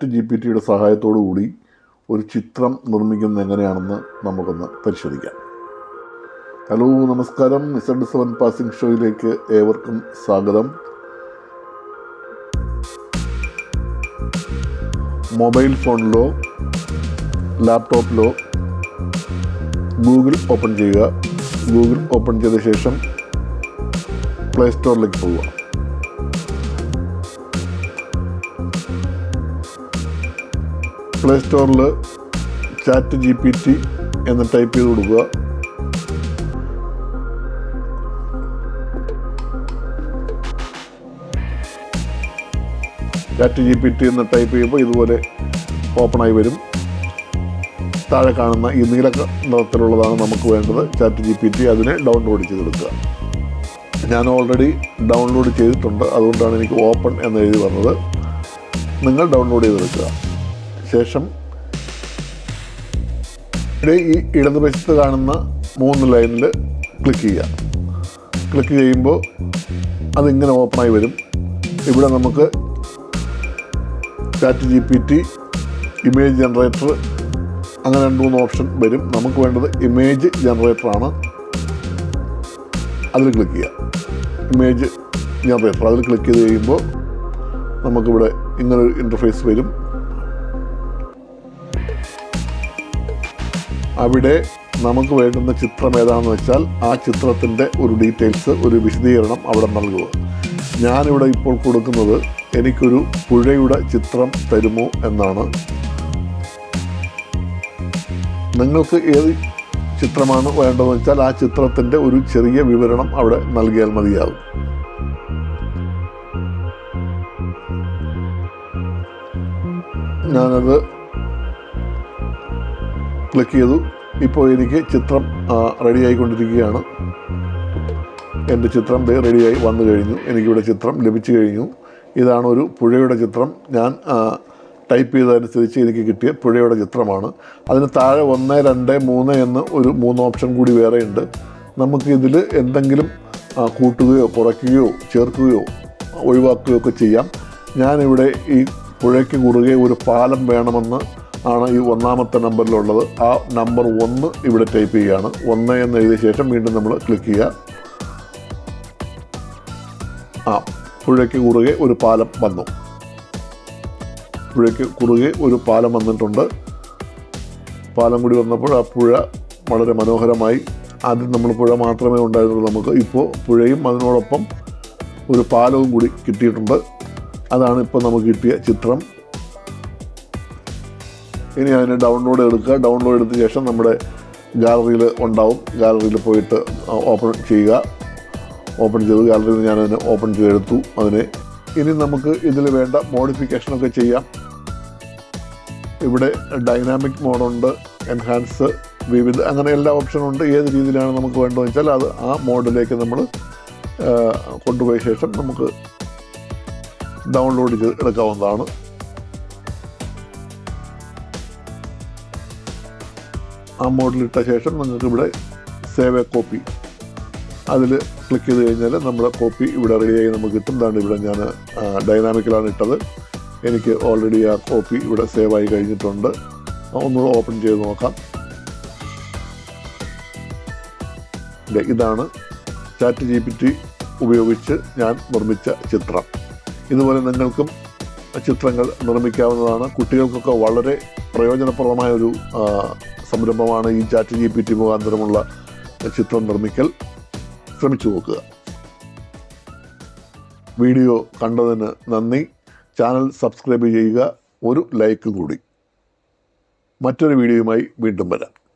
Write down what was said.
Chat G P ടിയുടെ സഹായത്തോടു കൂടി ഒരു ചിത്രം നിർമ്മിക്കുന്നത് എങ്ങനെയാണെന്ന് നമുക്കൊന്ന് പരിശോധിക്കാം. ഹലോ നമസ്കാരം. ഇസഡ് സെവൻ പാസിംഗ് ഷോയിലേക്ക് ഏവർക്കും സ്വാഗതം. മൊബൈൽ ഫോണിലോ ലാപ്ടോപ്പിലോ ഗൂഗിൾ ഓപ്പൺ ചെയ്യുക. ഗൂഗിൾ ഓപ്പൺ ചെയ്ത ശേഷം പ്ലേ സ്റ്റോറിലേക്ക് പോവുക. പ്ലേ സ്റ്റോറിൽ ചാറ്റ് ജി പി ടി എന്ന് ടൈപ്പ് ചെയ്ത് കൊടുക്കുക. ചാറ്റ് ജി പി ടി എന്ന് ടൈപ്പ് ചെയ്യുമ്പോൾ ഇതുപോലെ ഓപ്പണായി വരും. താഴെ കാണുന്ന ഈ നീല നിറത്തിലുള്ളതാണ് നമുക്ക് വേണ്ടത് ചാറ്റ് ജി പി ടി അതിനെ ഡൗൺലോഡ് ചെയ്തെടുക്കുക. ഞാൻ ഓൾറെഡി ഡൗൺലോഡ് ചെയ്തിട്ടുണ്ട്. അതുകൊണ്ടാണ് എനിക്ക് ഓപ്പൺ എന്ന് എഴുതി വന്നത്. നിങ്ങൾ ഡൗൺലോഡ് ചെയ്തെടുക്കുക. ശേഷം ഈ ഇടതുവശത്ത് കാണുന്ന മൂന്ന് ലൈനിൽ ക്ലിക്ക് ചെയ്യുക. ക്ലിക്ക് ചെയ്യുമ്പോൾ അതിങ്ങനെ ഓപ്പണായി വരും. ഇവിടെ നമുക്ക് chat G P T image generator അങ്ങനെ രണ്ട് മൂന്ന് ഓപ്ഷൻ വരും. നമുക്ക് വേണ്ടത് ഇമേജ് ജനറേറ്ററാണ് അതിൽ ക്ലിക്ക് ചെയ്യുക. ഇമേജ് ജനറേറ്റർ അതിൽ ക്ലിക്ക് ചെയ്ത് കഴിയുമ്പോൾ നമുക്കിവിടെ ഇങ്ങനൊരു ഇന്റർഫേസ് വരും. അവിടെ നമുക്ക് വേണ്ടുന്ന ചിത്രം ഏതാണെന്ന് വെച്ചാൽ ആ ചിത്രത്തിന്റെ ഒരു ഡീറ്റെയിൽസ് ഒരു വിശദീകരണം അവിടെ നൽകുക. ഞാനിവിടെ ഇപ്പോൾ കൊടുക്കുന്നത് എനിക്കൊരു പുഴയുടെ ചിത്രം തരുമോ എന്നാണ്. നിങ്ങൾക്ക് ഏത് ചിത്രമാണ് വേണ്ടതെന്ന് വെച്ചാൽ ആ ചിത്രത്തിന്റെ ഒരു ചെറിയ വിവരണം അവിടെ നൽകിയാൽ മതിയാകും. ഞാനത് ക്ലിക്ക് ചെയ്തു. ഇപ്പോൾ എനിക്ക് ചിത്രം റെഡി ആയിക്കൊണ്ടിരിക്കുകയാണ്. എന്റെ ചിത്രം റെഡിയായി വന്നു കഴിഞ്ഞു. എനിക്കിവിടെ ചിത്രം ലഭിച്ചു കഴിഞ്ഞു. ഇതാണ് ഒരു പുഴയുടെ ചിത്രം. ഞാൻ ടൈപ്പ് ചെയ്തതനുസരിച്ച് എനിക്ക് കിട്ടിയ പുഴയുടെ ചിത്രമാണ്. അതിന് താഴെ ഒന്ന് രണ്ട് മൂന്ന് എന്ന് ഒരു മൂന്ന് ഓപ്ഷൻ കൂടി വേറെയുണ്ട്. നമുക്ക് ഇതിൽ എന്തെങ്കിലും കൂട്ടുകയോ കുറയ്ക്കുകയോ ചേർക്കുകയോ ഒഴിവാക്കുകയോ ഒക്കെ ചെയ്യാം. ഞാനിവിടെ ഈ പുഴയ്ക്ക് കുറുകെ ഒരു പാലം വേണമെന്ന് ആണ് ഈ ഒന്നാമത്തെ നമ്പറിലുള്ളത്. ആ നമ്പർ ഒന്ന് ഇവിടെ ടൈപ്പ് ചെയ്യുകയാണ് ഒന്ന് എന്ന് എഴുതിയ ശേഷം വീണ്ടും നമ്മൾ ക്ലിക്ക് ചെയ്യുക. ആ പുഴയ്ക്ക് കുറുകെ ഒരു പാലം വന്നു. പുഴയ്ക്ക് കുറുകെ ഒരു പാലം വന്നിട്ടുണ്ട്. പാലം കൂടി വന്നപ്പോൾ ആ പുഴ വളരെ മനോഹരമായി ആദ്യം നമ്മൾ പുഴ മാത്രമേ ഉണ്ടായിരുന്നുള്ളൂ നമുക്ക്. ഇപ്പോൾ പുഴയും അതിനോടൊപ്പം ഒരു പാലവും കൂടി കിട്ടിയിട്ടുണ്ട്. അതാണ് ഇപ്പോൾ നമുക്ക് കിട്ടിയ ചിത്രം. ഇനി അതിന് ഡൗൺലോഡ് എടുക്കുക. ഡൗൺലോഡ് എടുത്ത ശേഷം നമ്മുടെ ഗാലറിയിൽ ഉണ്ടാവും. ഗാലറിയിൽ പോയിട്ട് ഓപ്പൺ ചെയ്യുക. ഓപ്പൺ ചെയ്തു. ഗാലറിയിൽ ഞാൻ അതിനെ ഓപ്പൺ ചെയ്തെടുത്തു അതിനെ. ഇനി നമുക്ക് ഇതിൽ വേണ്ട മോഡിഫിക്കേഷനൊക്കെ ചെയ്യാം. ഇവിടെ ഡൈനാമിക് മോഡുണ്ട് എൻഹാൻസ് വിവിധ അങ്ങനെ എല്ലാ ഓപ്ഷനും ഉണ്ട്. ഏത് രീതിയിലാണ് നമുക്ക് വേണ്ടതെന്ന് വെച്ചാൽ അത് ആ മോഡിലേക്ക് നമ്മൾ കൊണ്ടുപോയ ശേഷം നമുക്ക് ഡൗൺലോഡ് ചെയ്ത് എടുക്കാവുന്നതാണ്. ആ മോഡലിട്ട ശേഷം നിങ്ങൾക്ക് ഇവിടെ സേവ് എ കോപ്പി അതിൽ ക്ലിക്ക് ചെയ്ത് കഴിഞ്ഞാൽ നമ്മുടെ കോപ്പി ഇവിടെ റെഡിയായി നമുക്ക് കിട്ടും. ഇതാണ് ഇവിടെ ഞാൻ ഡൈനാമിക്കലാണ് ഇട്ടത്. എനിക്ക് ഓൾറെഡി ആ കോപ്പി ഇവിടെ സേവ് ആയി കഴിഞ്ഞിട്ടുണ്ട്. ഒന്നുകൂടെ ഓപ്പൺ ചെയ്ത് നോക്കാം. ഇതാണ് ചാറ്റ് ജി പി ടി ഉപയോഗിച്ച് ഞാൻ നിർമ്മിച്ച ചിത്രം. ഇതുപോലെ നിങ്ങൾക്കും ചിത്രങ്ങൾ നിർമ്മിക്കാവുന്നതാണ്. കുട്ടികൾക്കൊക്കെ വളരെ പ്രയോജനപ്രദമായ ഒരു സംരംഭമാണ് ഈ ചാറ്റ് ജി പി ടി മുഖാന്തരമുള്ള ചിത്രം നിർമ്മിക്കൽ. ശ്രമിച്ചു നോക്കുക. വീഡിയോ കണ്ടതിന് നന്ദി. ചാനൽ സബ്സ്ക്രൈബ് ചെയ്യുക. ഒരു ലൈക്ക് കൂടി. മറ്റൊരു വീഡിയോയുമായി വീണ്ടും വരാം.